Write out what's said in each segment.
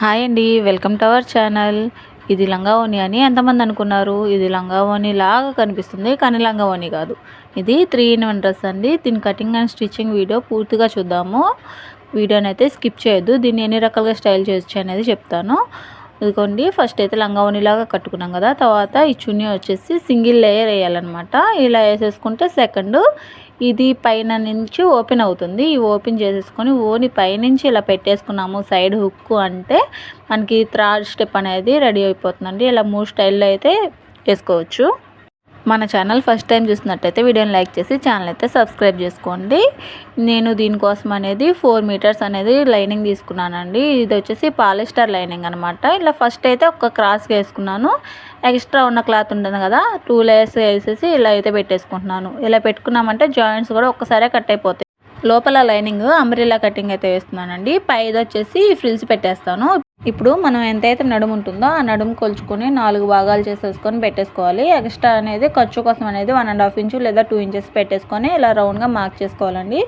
Hi అండి welcome to our channel. ఇది లంగావోని అని ఎంతమంది అనుకున్నారు? ఇది లంగావోని లాగా కనిపిస్తుంది కానీ లంగావోని కాదు. ఇది త్రీ ఇన్ వన్ డ్రెస్ అండి. దీని కటింగ్ అండ్ స్టిచ్చింగ్ వీడియో పూర్తిగా చూద్దాము. వీడియోని అయితే స్కిప్ చేయొద్దు. దీన్ని ఎన్ని రకాలుగా స్టైల్ చేయొచ్చు అనేది చెప్తాను. ఇదిగోండి ఫస్ట్ అయితే లంగావోని లాగా కట్టుకున్నాం కదా. తర్వాత ఈ చున్నీ వచ్చేసి సింగిల్ లేయర్ వేయాలన్నమాట. ఇలా వేసేసుకుంటే సెకండ్ ఇది పైన నుంచి ఓపెన్ అవుతుంది. ఈ ఓపెన్ చేసేసుకొని ఓని పైనుంచి ఇలా పెట్టేసుకున్నాము. సైడ్ హుక్ అంటే మనకి థ్రాడ్ స్టెప్ అనేది రెడీ అయిపోతుందండి. ఇలా మూడు స్టైల్లో అయితే వేసుకోవచ్చు. మన ఛానల్ ఫస్ట్ టైం చూసినట్టయితే వీడియోని లైక్ చేసి ఛానల్ అయితే సబ్స్క్రైబ్ చేసుకోండి. నేను దీనికోసం అనేది ఫోర్ మీటర్స్ అనేది లైనింగ్ తీసుకున్నానండి. ఇది వచ్చేసి పాలిస్టర్ లైనింగ్ అనమాట ఇలా ఫస్ట్ అయితే ఒక క్రాస్గా వేసుకున్నాను. ఎక్స్ట్రా ఉన్న క్లాత్ ఉంటుంది కదా టూ లేయర్స్ వేసేసి ఇలా అయితే పెట్టేసుకుంటున్నాను. ఇలా పెట్టుకున్నామంటే జాయింట్స్ కూడా ఒక్కసారే కట్ అయిపోతాయి. లోపల లైనింగ్ అంబ్రిల్లా కటింగ్ అయితే వేస్తున్నానండి. పైది వచ్చేసి ఫ్రిల్స్ పెట్టేస్తాను. ఇప్పుడు మనం ఎంతైతే నడుము ఉంటుందో ఆ నడుము కొలుచుకొని నాలుగు భాగాలు చేసేసుకొని పెట్టేసుకోవాలి. ఎక్స్ట్రా అనేది ఖర్చు కోసం అనేది వన్ అండ్ హాఫ్ ఇంచు లేదా టూ ఇంచెస్ పెట్టేసుకొని ఇలా రౌండ్గా మార్క్ చేసుకోవాలండి.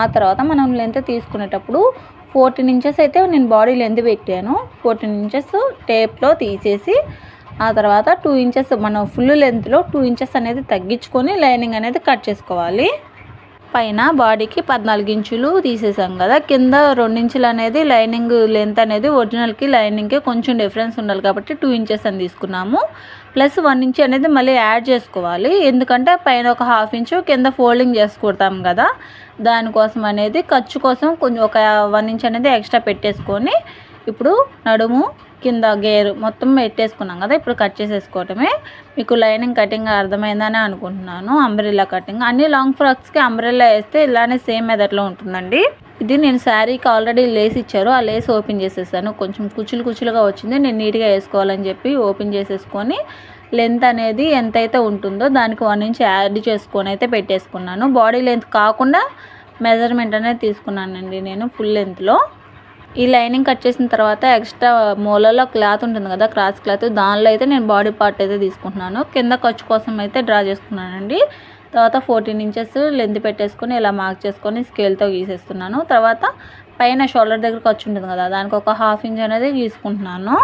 ఆ తర్వాత మనం లెంత్ తీసుకునేటప్పుడు ఫోర్టీన్ ఇంచెస్ అయితే నేను బాడీ లెంత్ పెట్టాను. ఫోర్టీన్ ఇంచెస్ టేప్లో తీసేసి ఆ తర్వాత టూ ఇంచెస్ మనం ఫుల్ లెంత్లో టూ ఇంచెస్ అనేది తగ్గించుకొని లైనింగ్ అనేది కట్ చేసుకోవాలి. పైన బాడీకి పద్నాలుగు ఇంచులు తీసేసాం కదా కింద రెండించులు అనేది లైనింగ్ లెంత్ అనేది ఒరిజినల్కి లైనింగ్కి కొంచెం డిఫరెన్స్ ఉండాలి కాబట్టి టూ ఇంచెస్ అని తీసుకున్నాము. ప్లస్ వన్ ఇంచ్ అనేది మళ్ళీ యాడ్ చేసుకోవాలి. ఎందుకంటే పైన ఒక హాఫ్ ఇంచు కింద ఫోల్డింగ్ చేసుకుంటాం కదా దానికోసం అనేది ఖర్చు కోసం కొంచెం ఒక వన్ ఇంచ్ అనేది ఎక్స్ట్రా పెట్టేసుకొని ఇప్పుడు నడుము కింద గేర్ మొత్తం పెట్టేసుకున్నాం కదా ఇప్పుడు కట్ చేసేసుకోవటమే. మీకు లైనింగ్ కటింగ్ అర్థమైందని అనుకుంటున్నాను. Umbrella cutting. అన్ని లాంగ్ ఫ్రాక్స్కి అంబ్రెల్లా వేస్తే ఇలానే సేమ్ మెథడ్లో ఉంటుందండి. ఇది నేను శారీకి ఆల్రెడీ లేస్ ఇచ్చారు. ఆ లేస్ ఓపెన్ చేసేసాను. కొంచెం కుచ్చులు కుచ్చులుగా వచ్చింది. నేను నీట్గా వేసుకోవాలని చెప్పి ఓపెన్ చేసేసుకొని లెంత్ అనేది ఎంతైతే ఉంటుందో దానికి వన్ ఇంచ్ యాడ్ చేసుకొని అయితే పెట్టేసుకున్నాను. బాడీ లెంత్ కాకుండా మెజర్మెంట్ అనేది తీసుకున్నానండి నేను ఫుల్ లెంత్లో ఈ లైనింగ్ కట్ చేసిన తర్వాత ఎక్స్ట్రా మూలలో క్లాత్ ఉంటుంది కదా క్రాస్ క్లాత్ దానిలో అయితే నేను బాడీ పార్ట్ అయితే తీసుకుంటున్నాను. కింద ఖర్చు కోసం అయితే డ్రా చేసుకున్నానండి. తర్వాత ఫోర్టీన్ ఇంచెస్ లెంత్ పెట్టేసుకొని ఇలా మార్క్ చేసుకొని స్కేల్తో గీసేస్తున్నాను. తర్వాత పైన షోల్డర్ దగ్గర ఖర్చు ఉంటుంది కదా దానికి ఒక హాఫ్ ఇంచ్ అనేది గీసుకుంటున్నాను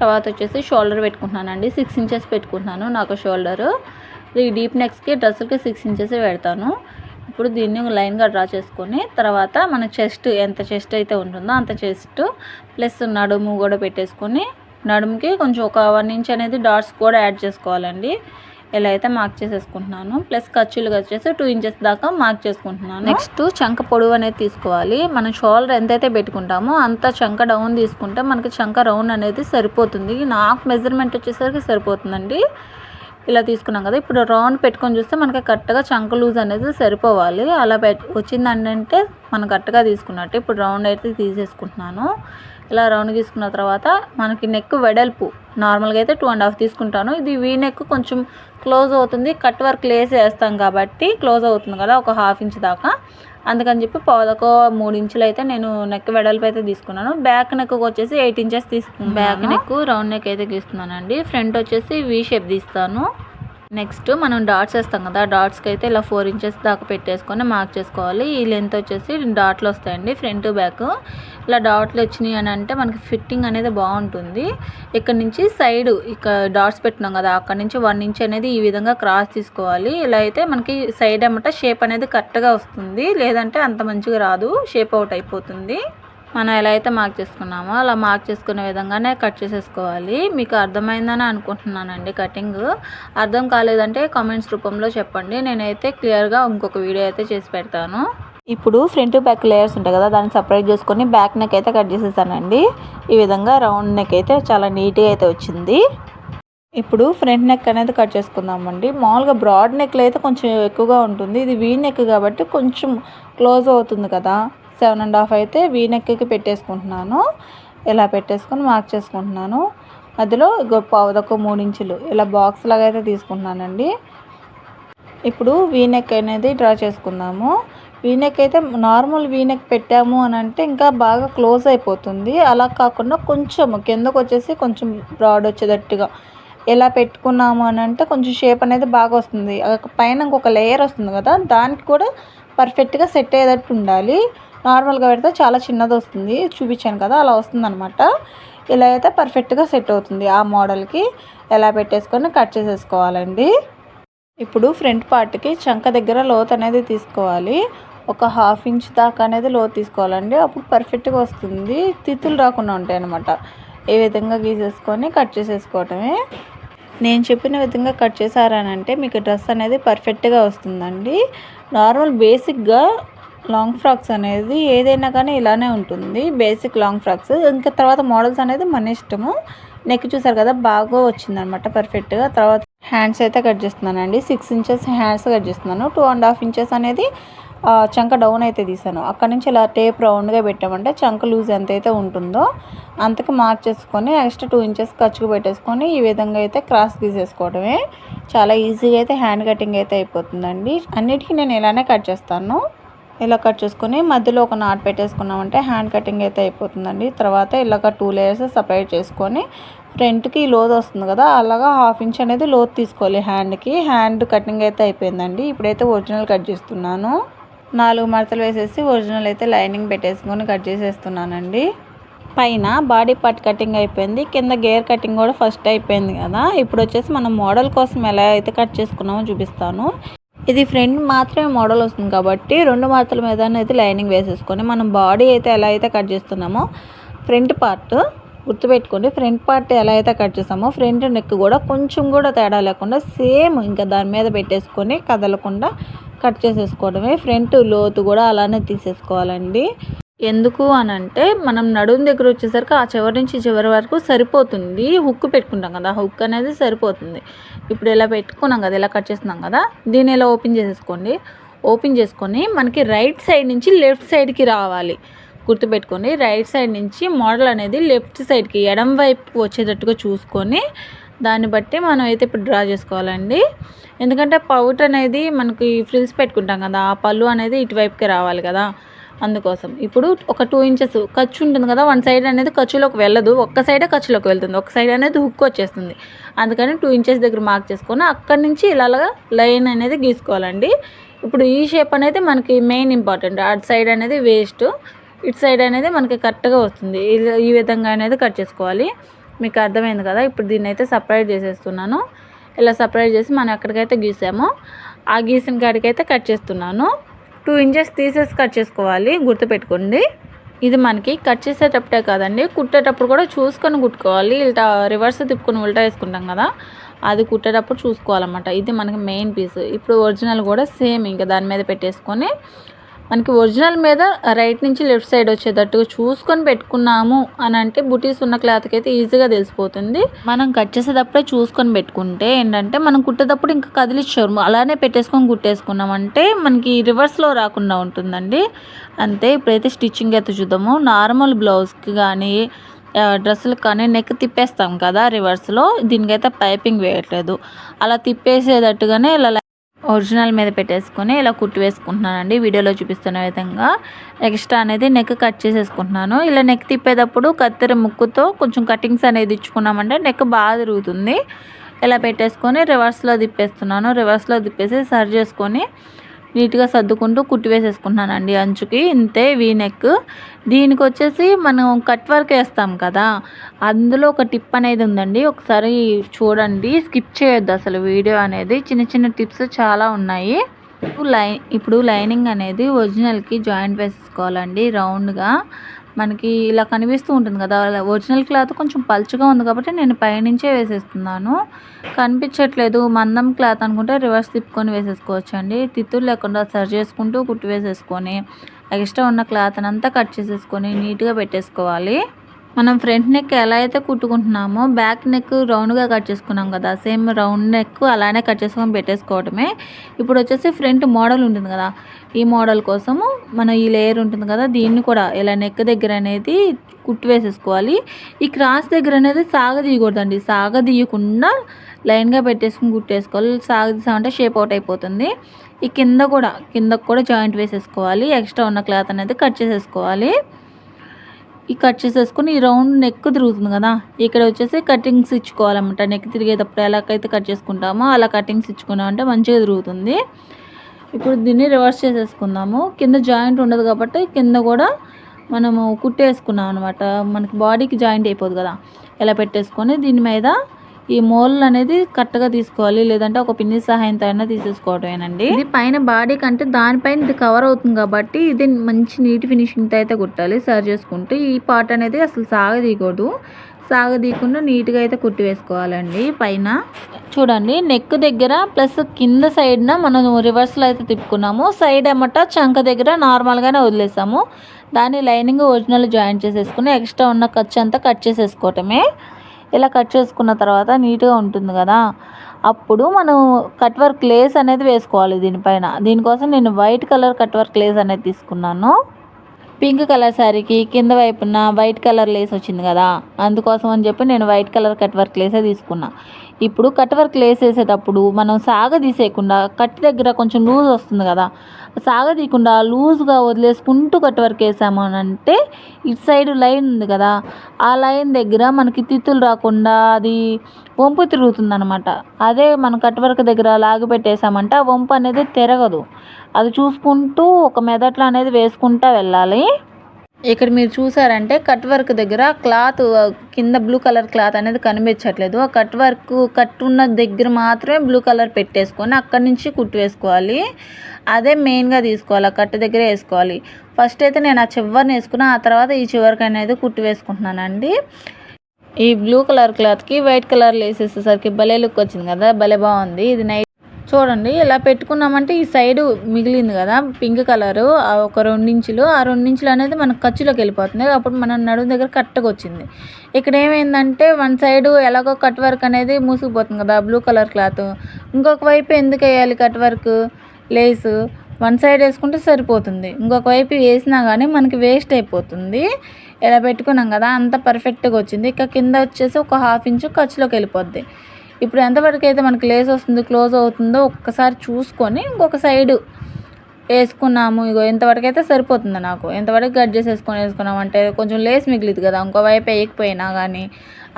తర్వాత వచ్చేసి షోల్డర్ పెట్టుకుంటున్నానండి. సిక్స్ ఇంచెస్ పెట్టుకుంటున్నాను నాకు షోల్డరు ఈ డీప్ నెక్స్కి డ్రెస్సులకి సిక్స్ ఇంచెస్ పెడతాను. ఇప్పుడు దీన్ని లైన్గా డ్రా చేసుకొని తర్వాత మన చెస్ట్ ఎంత చెస్ట్ అయితే ఉంటుందో అంత చెస్ట్ ప్లస్ నడుము కూడా పెట్టేసుకొని నడుముకి కొంచెం ఒక వన్ ఇంచ్ అనేది డాట్స్ కూడా యాడ్ చేసుకోవాలండి. ఇలా అయితే మార్క్ చేసేసుకుంటున్నాను. ప్లస్ ఖర్చులు వచ్చేసి టూ ఇంచెస్ దాకా మార్క్ చేసుకుంటున్నాను. నెక్స్ట్ చంక పొడవు అనేది తీసుకోవాలి. మనం షోల్డర్ ఎంతైతే పెట్టుకుంటామో అంత చంక డౌన్ తీసుకుంటే మనకి చంక రౌండ్ అనేది సరిపోతుంది. నాకు మెజర్మెంట్ వచ్చేసరికి సరిపోతుందండి. ఇలా తీసుకున్నాం కదా. ఇప్పుడు రౌండ్ పెట్టుకొని చూస్తే మనకి కరెక్ట్గా చంక లూజ్ అనేది సరిపోవాలి. అలా పెట్ వచ్చిందంటే మనం కరెక్ట్గా తీసుకున్నట్టు. ఇప్పుడు రౌండ్ అయితే తీసేసుకుంటున్నాను. ఇలా రౌండ్ తీసుకున్న తర్వాత మనకి నెక్ వెడల్పు. నార్మల్గా అయితే టూ అండ్ హాఫ్ తీసుకుంటాను. ఇది వీ నెక్ కొంచెం క్లోజ్ అవుతుంది. కట్ వర్క్ లేసి వేస్తాం కాబట్టి క్లోజ్ అవుతుంది కదా ఒక హాఫ్ ఇంచ్ దాకా. అందుకని చెప్పి పదకో మూడు ఇంచులు అయితే నేను నెక్ వెడల్పు అయితే తీసుకున్నాను. బ్యాక్ నెక్ వచ్చేసి ఎయిట్ ఇంచెస్ తీసుకున్నాను. బ్యాక్ నెక్ రౌండ్ నెక్ అయితే తీసుకున్నానండి ఫ్రంట్ వచ్చేసి వీ షేప్ తీస్తాను. నెక్స్ట్ మనం డాట్స్ వేస్తాం కదా డాట్స్కి అయితే ఇలా ఫోర్ ఇంచెస్ దాకా పెట్టేసుకొని మార్క్ చేసుకోవాలి. ఈ లెంత్ వచ్చేసి డాట్లు వస్తాయండి ఫ్రంట్ బ్యాక్. ఇలా డాట్లు వచ్చినాయి అని అంటే మనకి ఫిట్టింగ్ అనేది బాగుంటుంది. ఇక్కడ నుంచి సైడ్ ఇక్కడ డాట్స్ పెట్టినాం కదా అక్కడ నుంచి వన్ ఇంచ్ అనేది ఈ విధంగా క్రాస్ తీసుకోవాలి. ఇలా అయితే మనకి సైడ్ అమ్మట షేప్ అనేది కరెక్ట్గా వస్తుంది. లేదంటే అంత మంచిగా రాదు షేప్ అవుట్ అయిపోతుంది. మనం ఎలా అయితే మార్క్ చేసుకున్నామో అలా మార్క్ చేసుకునే విధంగానే కట్ చేసేసుకోవాలి. మీకు అర్థమైందని అనుకుంటున్నానండి కటింగ్ అర్థం కాలేదంటే కామెంట్స్ రూపంలో చెప్పండి. నేనైతే క్లియర్గా ఇంకొక వీడియో అయితే చేసి పెడతాను. ఇప్పుడు ఫ్రంట్ బ్యాక్ లేయర్స్ ఉంటాయి కదా దాన్ని సపరేట్ చేసుకొని బ్యాక్ నెక్ అయితే కట్ చేసేసానండి. ఈ విధంగా రౌండ్ నెక్ అయితే చాలా నీట్గా అయితే వచ్చింది. ఇప్పుడు ఫ్రంట్ నెక్ అనేది కట్ చేసుకుందామండి. మామూలుగా బ్రాడ్ నెక్లో అయితే కొంచెం ఎక్కువగా ఉంటుంది. ఇది వీ నెక్ కాబట్టి కొంచెం క్లోజ్ అవుతుంది కదా. సెవెన్ అండ్ హాఫ్ అయితే వీ నెక్కి పెట్టేసుకుంటున్నాను. ఇలా పెట్టేసుకొని మార్క్ చేసుకుంటున్నాను. మధ్యలో పావుదొక్క మూడు ఇంచులు ఇలా బాక్స్ లాగా అయితే తీసుకుంటున్నానండి. ఇప్పుడు వీనెక్ అనేది డ్రా చేసుకుందాము. వీనెక్ అయితే నార్మల్ వీనెక్ పెట్టాము అని అంటే ఇంకా బాగా క్లోజ్ అయిపోతుంది. అలా కాకుండా కొంచెం కిందకు వచ్చేసి కొంచెం బ్రాడ్ వచ్చేటట్టుగా ఎలా పెట్టుకున్నాము అని అంటే కొంచెం షేప్ అనేది బాగా వస్తుంది. పైన ఇంకొక లేయర్ వస్తుంది కదా దానికి కూడా పర్ఫెక్ట్గా సెట్ అయ్యేటట్టు ఉండాలి. నార్మల్గా పెడితే చాలా చిన్నది వస్తుంది. చూపించాను కదా అలా వస్తుంది అనమాట ఇలా అయితే పర్ఫెక్ట్గా సెట్ అవుతుంది ఆ మోడల్కి. ఎలా పెట్టేసుకొని కట్ చేసేసుకోవాలండి. ఇప్పుడు ఫ్రంట్ పార్ట్కి చంక దగ్గర లోత్ అనేది తీసుకోవాలి. ఒక హాఫ్ ఇంచ్ దాకా అనేది లోతు తీసుకోవాలండి. అప్పుడు పర్ఫెక్ట్గా వస్తుంది. తిత్తులు రాకుండా ఉంటాయి అనమాట ఏ విధంగా గీసేసుకొని కట్ చేసేసుకోవటమే. నేను చెప్పిన విధంగా కట్ చేశారనంటే మీకు డ్రెస్ అనేది పర్ఫెక్ట్గా వస్తుందండి. నార్మల్ బేసిక్గా లాంగ్ ఫ్రాక్స్ అనేది ఏదైనా కానీ ఇలానే ఉంటుంది. బేసిక్ లాంగ్ ఫ్రాక్స్ ఇంకా తర్వాత మోడల్స్ అనేది మన ఇష్టము. నెక్ చూసారు కదా బాగా వచ్చిందనమాట పర్ఫెక్ట్గా తర్వాత హ్యాండ్స్ అయితే కట్ చేస్తున్నానండి. సిక్స్ ఇంచెస్ హ్యాండ్స్ కట్ చేస్తున్నాను. టూ అండ్ హాఫ్ ఇంచెస్ అనేది చంక డౌన్ అయితే తీసాను. అక్కడ నుంచి ఇలా టేప్ రౌండ్గా పెట్టామంటే చంక లూజ్ ఎంత అయితే ఉంటుందో అంతకు మార్క్ చేసుకొని ఎక్స్ట్రా టూ ఇంచెస్ ఖర్చుకు పెట్టేసుకొని ఈ విధంగా అయితే క్రాస్ గీసేసుకోవడమే. చాలా ఈజీగా అయితే హ్యాండ్ కటింగ్ అయితే అయిపోతుందండి. అన్నిటికీ నేను ఇలానే కట్ చేస్తాను. ఇలా కట్ చేసుకొని మధ్యలో ఒక నాట్ పెట్టేసుకున్నామంటే హ్యాండ్ కటింగ్ అయితే అయిపోతుందండి. తర్వాత ఇలాగ టూ లేయర్స్ సపరేట్ చేసుకొని ఫ్రంట్కి లోత్ వస్తుంది కదా అలాగా హాఫ్ ఇంచ్ అనేది లోత్ తీసుకోవాలి హ్యాండ్కి. హ్యాండ్ కటింగ్ అయితే అయిపోయిందండి. ఇప్పుడైతే ఒరిజినల్ కట్ చేస్తున్నాను. నాలుగు మడతలు వేసేసి ఒరిజినల్ అయితే లైనింగ్ పెట్టేసుకొని కట్ చేసేస్తున్నానండి. పైన బాడీ పార్ట్ కటింగ్ అయిపోయింది. కింద గేర్ కటింగ్ కూడా ఫస్ట్ అయిపోయింది కదా. ఇప్పుడు వచ్చేసి మనం మోడల్ కోసం ఎలా అయితే కట్ చేసుకున్నామో చూపిస్తాను. ఇది ఫ్రంట్ మాత్రమే మోడల్ వస్తుంది కాబట్టి రెండు మడతల మీద అయితే లైనింగ్ వేసేసుకొని మనం బాడీ అయితే ఎలా అయితే కట్ చేస్తున్నామో ఫ్రంట్ పార్ట్ గుర్తుపెట్టుకోండి ఫ్రంట్ పార్ట్ ఎలా అయితే కట్ చేసామో ఫ్రంట్ నెక్ కూడా కొంచెం కూడా తేడా లేకుండా సేమ్ ఇంకా దాని మీద పెట్టేసుకొని కదలకుండా కట్ చేసేసుకోవడమే. ఫ్రంట్ లోతు కూడా అలానే తీసేసుకోవాలండి. ఎందుకు అని అంటే మనం నడుము దగ్గర వచ్చేసరికి ఆ చివరి నుంచి చివరి వరకు సరిపోతుంది హుక్ పెట్టుకుంటాం కదా. హుక్ అనేది సరిపోతుంది. ఇప్పుడు ఇలా పెట్టుకున్నాం కదా ఇలా కట్ చేస్తున్నాం కదా దీన్ని ఇలా ఓపెన్ చేసేసుకోండి. ఓపెన్ చేసుకొని మనకి రైట్ సైడ్ నుంచి లెఫ్ట్ సైడ్కి రావాలి. గుర్తుపెట్టుకొని రైట్ సైడ్ నుంచి మోడల్ అనేది లెఫ్ట్ సైడ్కి ఎడం వైపు వచ్చేటట్టుగా చూసుకొని దాన్ని బట్టి మనం అయితే ఇప్పుడు డ్రా చేసుకోవాలండి. ఎందుకంటే పౌట్ అనేది మనకి ఫ్రిల్స్ పెట్టుకుంటాం కదా ఆ పళ్ళు అనేది ఇటువైపుకి రావాలి కదా. అందుకోసం. ఇప్పుడు ఒక టూ ఇంచెస్ ఖర్చు ఉంటుంది కదా వన్ సైడ్ అనేది ఖర్చులోకి వెళ్ళదు. ఒక్క సైడే ఖర్చులోకి వెళ్తుంది. ఒక సైడ్ అనేది హుక్ వచ్చేస్తుంది. అందుకని టూ ఇంచెస్ దగ్గర మార్క్ చేసుకొని అక్కడి నుంచి ఇలాగా లైన్ అనేది గీసుకోవాలండి. ఇప్పుడు ఈ షేప్ అనేది మనకి మెయిన్ ఇంపార్టెంట్ అటు సైడ్ అనేది వేస్ట్ ఇటు సైడ్ అనేది మనకి కరెక్ట్గా వస్తుంది. ఈ విధంగా అనేది కట్ చేసుకోవాలి. మీకు అర్థమైంది కదా? ఇప్పుడు దీన్ని అయితే సపరేట్ చేసేస్తున్నాను. ఇలా సపరేట్ చేసి మనం ఎక్కడికైతే గీసామో ఆ గీసిన కాడికైతే కట్ చేస్తున్నాను. టూ ఇంచెస్ తీసేసి కట్ చేసుకోవాలి గుర్తుపెట్టుకోండి. ఇది మనకి కట్ చేసేటప్పుడే కాదండి కుట్టేటప్పుడు కూడా చూసుకొని కుట్టుకోవాలి. ఇలా రివర్స్ తిప్పుకొని ఉల్టా వేసుకుంటాం కదా అది కుట్టేటప్పుడు చూసుకోవాలన్నమాట. ఇది మనకి మెయిన్ పీస్. ఇప్పుడు ఒరిజినల్ కూడా సేమ్ ఇంకా దాని మీద పెట్టేసుకొని మనకి ఒరిజినల్ మీద రైట్ నుంచి లెఫ్ట్ సైడ్ వచ్చేటట్టుగా చూసుకొని పెట్టుకున్నాము అని అంటే బుటీస్ ఉన్న క్లాత్కి అయితే ఈజీగా తెలిసిపోతుంది. మనం కట్ చేసేటప్పుడే చూసుకొని పెట్టుకుంటే ఏంటంటే మనం కుట్టేటప్పుడు ఇంకా కదిలిచ్చారు అలానే పెట్టేసుకొని కుట్టేసుకున్నామంటే మనకి రివర్స్లో రాకుండా ఉంటుందండి. అంతే ఇప్పుడైతే స్టిచ్చింగ్ అయితే చూద్దాము. నార్మల్ బ్లౌజ్కి కానీ డ్రెస్సులకు కానీ నెక్ తిప్పేస్తాం కదా రివర్స్లో. దీనికైతే పైపింగ్ వేయట్లేదు. అలా తిప్పేసేటట్టుగానే ఇలా ఒరిజినల్ మీద పెట్టేసుకొని ఇలా కుట్టి వేసుకుంటున్నానండి. వీడియోలో చూపిస్తున్న విధంగా ఎక్స్ట్రా అనేది నెక్ కట్ చేసేసుకుంటున్నాను. ఇలా నెక్ తిప్పేటప్పుడు కత్తెర ముక్కుతో కొంచెం కటింగ్స్ అనేది ఇచ్చుకున్నామంటే నెక్ బాగా తిరుగుతుంది. ఇలా పెట్టేసుకొని రివర్స్లో తిప్పేస్తున్నాను. రివర్స్లో తిప్పేసి సరి చేసుకొని నీట్గా సర్దుకుంటూ కుట్టి వేసేసుకుంటున్నానండి అంచుకి. ఇంతే వీ నెక్. దీనికి వచ్చేసి మనం కట్ వర్క్ వేస్తాం కదా అందులో ఒక టిప్ అనేది ఉందండి. ఒకసారి చూడండి స్కిప్ చేయొద్దు అసలు వీడియో అనేది. చిన్న చిన్న టిప్స్ చాలా ఉన్నాయి. లై ఇప్పుడు లైనింగ్ అనేది ఒరిజినల్కి జాయింట్ వేసేసుకోవాలండి రౌండ్గా. మనకి ఇలా కనిపిస్తూ ఉంటుంది కదా ఒరిజినల్ క్లాత్ కొంచెం పలుచగా ఉంది కాబట్టి నేను పైనుంచే వేసేస్తున్నాను. కనిపించట్లేదు మందం క్లాత్ అనుకుంటే రివర్స్ తిప్పుకొని వేసేసుకోవచ్చు అండి తిత్తులు లేకుండా సరి చేసుకుంటూ కుట్టి వేసేసుకొని ఎక్స్ట్రా ఉన్న క్లాత్ అంతా కట్ చేసేసుకొని నీట్గా పెట్టేసుకోవాలి. మనం ఫ్రంట్ నెక్ ఎలా అయితే కుట్టుకుంటున్నామో బ్యాక్ నెక్ రౌండ్గా కట్ చేసుకున్నాం కదా సేమ్ రౌండ్ నెక్ అలానే కట్ చేసుకొని పెట్టేసుకోవడమే ఇప్పుడు వచ్చేసి ఫ్రంట్ మోడల్ ఉంటుంది కదా ఈ మోడల్ కోసము మన ఈ లేయర్ ఉంటుంది కదా దీన్ని కూడా ఇలా నెక్ దగ్గర అనేది కుట్టు వేసేసుకోవాలి. ఈ క్రాస్ దగ్గర అనేది సాగదీయకూడదండి సాగదీయకుండా లైన్గా పెట్టేసుకుని కుట్టేసుకోవాలి. సాగదీసామంటే షేప్ అవుట్ అయిపోతుంది. ఈ కింద కూడా కిందకు కూడా జాయింట్ వేసేసుకోవాలి ఎక్స్ట్రా ఉన్న క్లాత్ అనేది కట్ చేసేసుకోవాలి. ఈ కట్ చేసేసుకొని ఈ రౌండ్ నెక్ తిరుగుతుంది కదా ఇక్కడ వచ్చేసి కటింగ్స్ ఇచ్చుకోవాలన్నమాట. నెక్ తిరిగేటప్పుడు ఎలాగైతే కట్ చేసుకుంటామో అలా కటింగ్స్ ఇచ్చుకున్నామంటే మంచిగా తిరుగుతుంది. ఇప్పుడు దీన్ని రివర్స్ చేసేసుకుందాము. కింద జాయింట్ ఉండదు కాబట్టి కింద కూడా మనము కుట్టేసుకున్నాం అనమాట మనకి బాడీకి జాయింట్ అయిపోదు కదా. ఇలా పెట్టేసుకొని దీని మీద ఈ మోల్ అనేది కరెక్ట్గా తీసుకోవాలి. లేదంటే ఒక పిన్ని సహాయంతో అయినా తీసేసుకోవటమేనండి. ఇది పైన బాడీ కంటే దానిపైన ఇది కవర్ అవుతుంది కాబట్టి ఇది మంచి నీట్ ఫినిషింగ్తో అయితే కుట్టాలి. సరి చేసుకుంటే ఈ పార్ట్ అనేది అసలు సాగదీయకూడదు. సాగదీయకుండా నీట్గా అయితే కుట్టి వేసుకోవాలండి పైన. చూడండి నెక్ దగ్గర ప్లస్ కింద సైడ్న మనం రివర్స్లో అయితే తిప్పుకున్నాము. సైడ్ ఏమట చంక దగ్గర నార్మల్గానే వదిలేసాము. దాన్ని లైనింగ్ ఒరిజినల్ జాయిన్ చేసేసుకుని ఎక్స్ట్రా ఉన్న ఖర్చు అంతా కట్ చేసేసుకోవటమే. ఇలా కట్ చేసుకున్న తర్వాత నీట్గా ఉంటుంది కదా అప్పుడు మనం కట్ వర్క్ లేస్ అనేది వేసుకోవాలి దీనిపైన. దీనికోసం నేను white colour cut work lace అనేది తీసుకున్నాను. పింక్ కలర్ శారీకి కింద వైపున వైట్ కలర్ లేస్ వచ్చింది కదా అందుకోసం అని చెప్పి నేను వైట్ కలర్ కట్ వర్క్ లేసే తీసుకున్నా. ఇప్పుడు కట్ వర్క్ లేస్ వేసేటప్పుడు మనం సాగ తీసేయకుండా కట్ దగ్గర కొంచెం లూజ్ వస్తుంది కదా సాగ తీయకుండా లూజ్గా వదిలేసుకుంటూ కట్ వర్క్ వేసాము అని అంటే ఇటు సైడ్ లైన్ ఉంది కదా ఆ లైన్ దగ్గర మనకి తిత్తులు రాకుండా అది వంపు తిరుగుతుంది అనమాట అదే మనం కట్ వర్క్ దగ్గర లాగి పెట్టేసామంటే ఆ వంపు అనేది తిరగదు. అది చూసుకుంటూ ఒక మెదట్లో అనేది వేసుకుంటూ వెళ్ళాలి. ఇక్కడ మీరు చూసారంటే కట్ వర్క్ దగ్గర క్లాత్ కింద బ్లూ కలర్ క్లాత్ అనేది కనిపించట్లేదు. ఆ కట్ వర్క్ కట్ ఉన్న దగ్గర మాత్రమే బ్లూ కలర్ పెట్టేసుకొని అక్కడి నుంచి కుట్టు వేసుకోవాలి. అదే మెయిన్గా తీసుకోవాలి ఆ కట్ దగ్గరే వేసుకోవాలి. ఫస్ట్ అయితే నేను ఆ చివరిని వేసుకున్నా ఆ తర్వాత ఈ చివరికి అనేది కుట్టు వేసుకుంటున్నానండి. ఈ బ్లూ కలర్ క్లాత్కి వైట్ కలర్ వేసేసేసరికి భలే లుక్ వచ్చింది కదా భలే బాగుంది. ఇది నైట్ చూడండి ఇలా పెట్టుకున్నామంటే ఈ సైడ్ మిగిలింది కదా పింక్ కలరు ఒక రెండించులు ఆ రెండించులు అనేది మనకు ఖర్చులోకి వెళ్ళిపోతుంది. అప్పుడు మన నడుము దగ్గర కట్టగా వచ్చింది. ఇక్కడ ఏమైందంటే వన్ సైడ్ ఎలాగో కట్ వర్క్ అనేది మూసుకుపోతుంది కదా బ్లూ కలర్ క్లాత్. ఇంకొక వైపు ఎందుకు వేయాలి cut work? Lace. One side వేసుకుంటే సరిపోతుంది. ఇంకొక వైపు వేసినా కానీ మనకి వేస్ట్ అయిపోతుంది. ఇలా పెట్టుకున్నాం కదా అంత పర్ఫెక్ట్గా వచ్చింది. ఇక కింద వచ్చేసి ఒక హాఫ్ ఇంచు ఖర్చులోకి వెళ్ళిపోద్ది. ఇప్పుడు ఎంతవరకు అయితే మనకి లేస్ వస్తుందో క్లోజ్ అవుతుందో ఒక్కసారి చూసుకొని ఇంకొక సైడు వేసుకున్నాము ఇగో ఎంతవరకు అయితే సరిపోతుంది నాకు. ఎంతవరకు కట్ చేసేసుకొని వేసుకున్నాం అంటే కొంచెం లేస్ మిగిలిది కదా ఇంకో వైపు వేయకపోయినా కానీ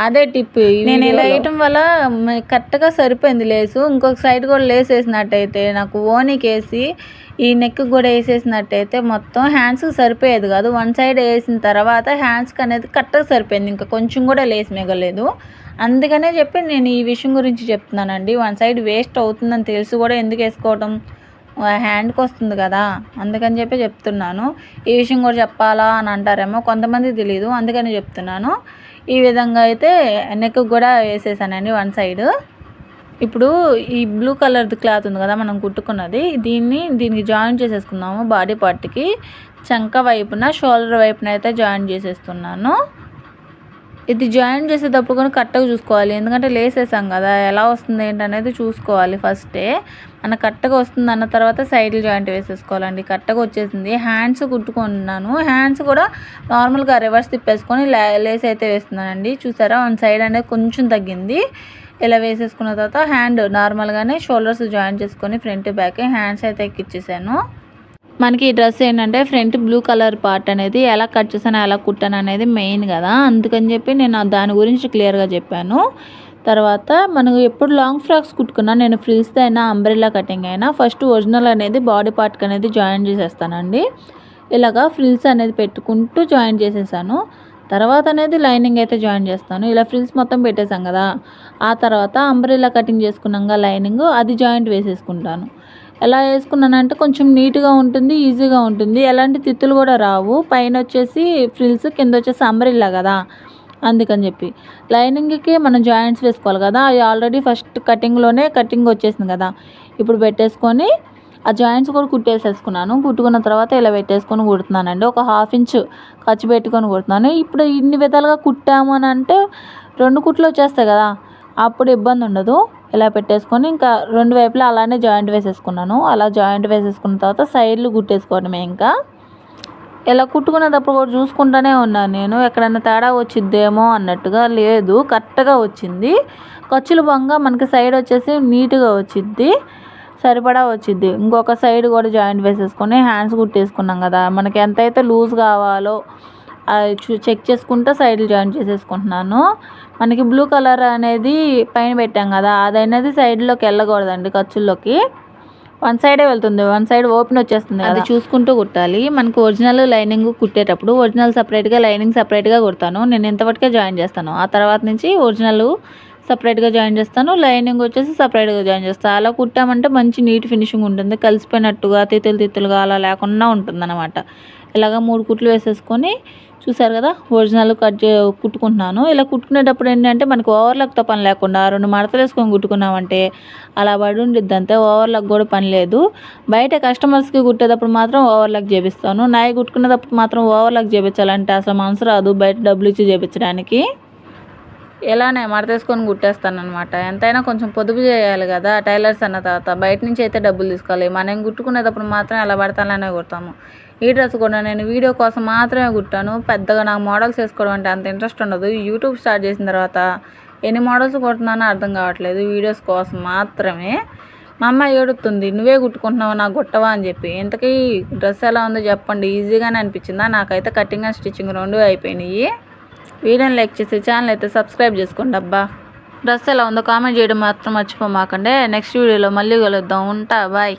అదే టిప్ నేను ఇలా వేయటం వల్ల కరెక్ట్గా సరిపోయింది లేసు. ఇంకొక సైడ్ కూడా లేస్ వేసినట్టయితే నాకు ఓనికి వేసి ఈ నెక్ కూడా వేసేసినట్టయితే మొత్తం హ్యాండ్స్కి సరిపోయేది కాదు. వన్ సైడ్ వేసిన తర్వాత హ్యాండ్స్కి అనేది కరెక్ట్గా సరిపోయింది. ఇంకా కొంచెం కూడా లేస్ మిగలేదు. అందుకనే చెప్పి నేను ఈ విషయం గురించి చెప్తున్నానండి. వన్ సైడ్ వేస్ట్ అవుతుందని తెలిసి కూడా ఎందుకు వేసుకోవటం? హ్యాండ్కి వస్తుంది కదా అందుకని చెప్పి చెప్తున్నాను. ఈ విషయం కూడా చెప్పాలా అని అంటారేమో కొంతమంది తెలియదు అందుకని చెప్తున్నాను. ఈ విధంగా అయితే నెక్ కూడా వేసేసానండి వన్ సైడ్. ఇప్పుడు ఈ బ్లూ కలర్ది క్లాత్ ఉంది కదా మనం కుట్టుకున్నది దీన్ని దీనికి జాయిన్ చేసేసుకుందాము బాడీ పార్ట్కి. చంక వైపున షోల్డర్ వైపున అయితే జాయిన్ చేసేస్తున్నాను. ఇది జాయిన్ చేసేటప్పుడు కూడా కరెక్ట్గా చూసుకోవాలి. ఎందుకంటే లేసేసాం కదా ఎలా వస్తుంది ఏంటనేది చూసుకోవాలి ఫస్టే. మన కరెక్ట్గా వస్తుంది అన్న తర్వాత సైడ్లు జాయింట్ వేసేసుకోవాలండి. కరెక్ట్గా వచ్చేసింది. హ్యాండ్స్ కుట్టుకున్నాను. హ్యాండ్స్ కూడా నార్మల్గా రివర్స్ తిప్పేసుకొని లేస్ అయితే వేస్తున్నానండి. చూసారా? వన్ సైడ్ అనేది కొంచెం తగ్గింది. ఇలా వేసేసుకున్న తర్వాత హ్యాండ్ నార్మల్గానే షోల్డర్స్ జాయిన్ చేసుకొని ఫ్రంట్ బ్యాక్ హ్యాండ్స్ అయితే ఎక్కిచ్చేసాను. మనకి ఈ డ్రెస్ ఏంటంటే ఫ్రంట్ బ్లూ కలర్ పార్ట్ అనేది ఎలా కట్ చేసాను ఎలా కుట్టాను అనేది మెయిన్ కదా. అందుకని చెప్పి నేను దాని గురించి క్లియర్గా చెప్పాను. తర్వాత మనం ఎప్పుడు లాంగ్ ఫ్రాక్స్ కుట్టుకున్నా నేను ఫ్రిల్స్ అయినా అంబ్రెల్లా కటింగ్ అయినా ఫస్ట్ ఒరిజినల్ అనేది బాడీ పార్ట్కి అనేది జాయిన్ చేసేస్తానండి. ఇలాగా ఫ్రిల్స్ అనేది పెట్టుకుంటూ జాయిన్ చేసేసాను. తర్వాత అనేది లైనింగ్ అయితే జాయిన్ చేస్తాను. ఇలా ఫ్రిల్స్ మొత్తం పెట్టేసాం కదా. ఆ తర్వాత అంబ్రెల్లా కటింగ్ చేసుకున్నాక లైనింగ్ అది జాయింట్ వేసేసుకుంటాను. ఎలా వేసుకున్నానంటే కొంచెం నీట్గా ఉంటుంది ఈజీగా ఉంటుంది. ఎలాంటి తిత్తులు కూడా రావు. పైన వచ్చేసి ఫ్రిల్స్ కింద వచ్చేసి అంబ్రిల్లా కదా. అందుకని చెప్పి. లైనింగ్కి మనం జాయింట్స్ వేసుకోవాలి కదా. అది ఆల్రెడీ ఫస్ట్ కటింగ్లోనే కటింగ్ వచ్చేసింది కదా. ఇప్పుడు పెట్టేసుకొని ఆ జాయింట్స్ కూడా కుట్టేసేసుకున్నాను. కుట్టుకున్న తర్వాత ఇలా పెట్టేసుకొని కుడుతున్నానండి. ఒక హాఫ్ ఇంచ్ ఖర్చు పెట్టుకొని కుడుతున్నాను. ఇప్పుడు ఇన్ని విధాలుగా కుట్టాము అని అంటే రెండు కుట్లు వచ్చేస్తాయి కదా. అప్పుడు ఇబ్బంది ఉండదు. ఇలా పెట్టేసుకొని ఇంకా రెండు వైపులా అలానే జాయింట్ వేసేసుకున్నాను. అలా జాయింట్ వేసేసుకున్న తర్వాత సైడ్లు కుట్టేసుకోవడమే ఇంకా. ఇలా కుట్టుకునేటప్పుడు కూడా చూసుకుంటూనే ఉన్నాను నేను. ఎక్కడైనా తేడా వచ్చిద్దేమో అన్నట్టుగా లేదు. కరెక్ట్గా వచ్చింది. ఖర్చులు బంగా మనకి సైడ్ వచ్చేసి నీట్గా వచ్చిద్ది. సరిపడా వచ్చిద్ది. ఇంకొక సైడ్ కూడా జాయింట్ వేసేసుకొని హ్యాండ్స్ కుట్టేసుకున్నాం కదా. మనకి ఎంతైతే లూజ్ కావాలో చెక్ చేసుకుంటూ సైడ్లు జాయిన్ చేసేసుకుంటున్నాను. మనకి బ్లూ కలర్ అనేది పైన పెట్టాం కదా అది అనేది సైడ్లోకి వెళ్ళకూడదండి ఖర్చుల్లోకి. వన్ సైడే వెళ్తుంది వన్ సైడ్ ఓపెన్ వచ్చేస్తుంది అది చూసుకుంటూ కుట్టాలి. మనకు ఒరిజినల్ లైనింగ్ కుట్టేటప్పుడు ఒరిజినల్ సపరేట్గా లైనింగ్ సపరేట్గా కుడతాను. నేను ఇంతవరకే జాయిన్ చేస్తాను. ఆ తర్వాత నుంచి ఒరిజినల్ సపరేట్గా జాయిన్ చేస్తాను. లైనింగ్ వచ్చేసి సపరేట్గా జాయిన్ చేస్తాను. అలా కుట్టామంటే మంచి నీట్ ఫినిషింగ్ ఉంటుంది. కలిసిపోయినట్టుగా తిత్తులు తిత్తులుగా అలా లేకుండా ఉంటుంది ఇలాగ మూడు కుట్లు వేసేసుకొని చూసారు కదా ఒరిజినల్ కట్ చే కుట్టుకుంటున్నాను. ఇలా కుట్టుకునేటప్పుడు ఏంటంటే మనకు ఓవర్లాక్తో పని లేకుండా రెండు మడతలు వేసుకొని కుట్టుకున్నామంటే అలా పడి ఉండిద్ది అంతే ఓవర్లాక్ కూడా పని లేదు. బయట కస్టమర్స్కి కుట్టేటప్పుడు మాత్రం ఓవర్లాక్ చేపిస్తాను. నాయి కుట్టుకునేటప్పుడు మాత్రం ఓవర్లాక్ చేపించాలంటే అసలు మనసు రాదు బయట డబ్బులు ఇచ్చి చేపించడానికి. ఇలానే మడతేసుకొని కుట్టేస్తాను అనమాట ఎంతైనా కొంచెం పొదుపు చేయాలి కదా టైలర్స్ అన్న తర్వాత బయట నుంచి అయితే డబ్బులు తీసుకోవాలి. మనం కుట్టుకునేటప్పుడు మాత్రం ఎలా పడతానే కుడతాము. ఈ డ్రెస్ కూడా నేను వీడియో కోసం మాత్రమే కుట్టాను. పెద్దగా నాకు మోడల్స్ వేసుకోవడం అంటే అంత ఇంట్రెస్ట్ ఉండదు. యూట్యూబ్ స్టార్ట్ చేసిన తర్వాత ఎన్ని మోడల్స్ కుడుతున్నానో అర్థం కావట్లేదు. వీడియోస్ కోసం మాత్రమే. మా అమ్మ ఏడుతుంది నువ్వే కుట్టుకుంటున్నావు? నాకు గుట్టవా అని చెప్పి. ఇంతకీ డ్రెస్ ఎలా ఉందో చెప్పండి. ఈజీగానే అనిపించిందా? నాకైతే కటింగ్ అండ్ స్టిచ్చింగ్ రెండు అయిపోయినాయి. వీడియోని లైక్ చేసి ఛానల్ అయితే సబ్స్క్రైబ్ చేసుకోండి అబ్బా. డ్రెస్ ఎలా ఉందో కామెంట్ చేయడం మాత్రం మర్చిపోమాకండి. నెక్స్ట్ వీడియోలో మళ్ళీ కలుద్దాం. ఉంటా బాయ్